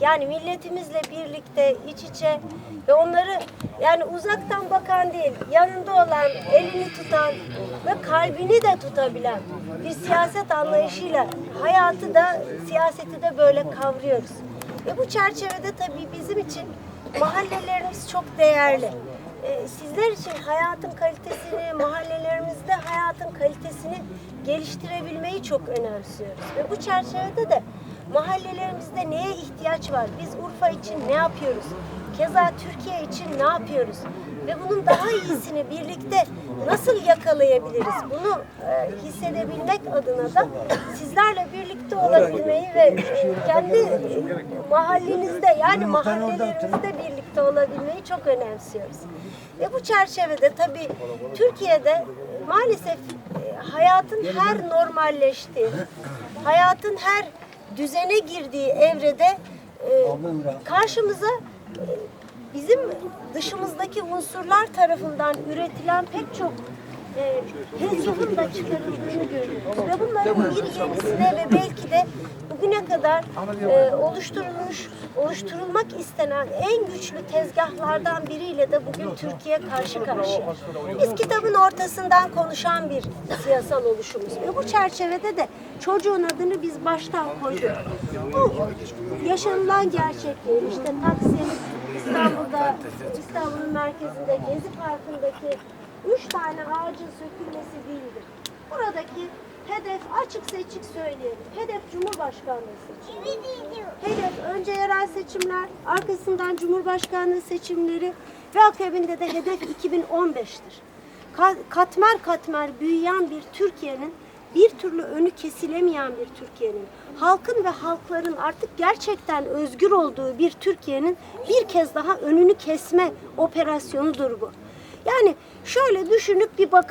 Yani milletimizle birlikte iç içe ve onları yani uzaktan bakan değil, yanında olan, elini tutan ve kalbini de tutabilen bir siyaset anlayışıyla hayatı da siyaseti de böyle kavruyoruz. Ve bu çerçevede tabii bizim için mahallelerimiz çok değerli. Ee, sizler için hayatın kalitesini, mahallelerimizde hayatın kalitesini geliştirebilmeyi çok önemsiyoruz. Ve bu çerçevede de mahallelerimizde neye ihtiyaç var? Biz Urfa için ne yapıyoruz? Keza Türkiye için ne yapıyoruz? Ve bunun daha iyisini birlikte nasıl yakalayabiliriz? Bunu e, hissedebilmek adına da sizlerle birlikte olabilmeyi ve kendi mahallenizde yani mahallelerimizde birlikte olabilmeyi çok önemsiyoruz. Ve bu çerçevede tabii Türkiye'de maalesef e, hayatın her normalleştiği, hayatın her düzene girdiği evrede e, karşımıza e, bizim dışımızdaki unsurlar tarafından üretilen pek çok e, tezgahın da çıkarıldığını görüyoruz. Ve bunların bir yenisine ve belki bugüne kadar e, oluşturulmuş, oluşturulmak istenen en güçlü tezgahlardan biriyle de bugün Türkiye karşı karşıya. Biz kitabın ortasından konuşan bir siyasal oluşumuz ve bu çerçevede de çocuğun adını biz baştan koyduk. Bu yaşanılan gerçekliği işte Taksim, İstanbul'da, İstanbul'un merkezinde Gezi Parkı'ndaki üç tane ağacın sökülmesi değildir. Buradaki hedef açık seçik söyleyelim. Hedef Cumhurbaşkanlığı seçimi. Hedef önce yerel seçimler, arkasından Cumhurbaşkanlığı seçimleri ve akabinde de hedef 2015'tir. Ka- Katmer katmer büyüyen bir Türkiye'nin bir türlü önü kesilemeyen bir Türkiye'nin, halkın ve halkların artık gerçekten özgür olduğu bir Türkiye'nin bir kez daha önünü kesme operasyonudur bu. Yani şöyle düşünüp bir bakalım.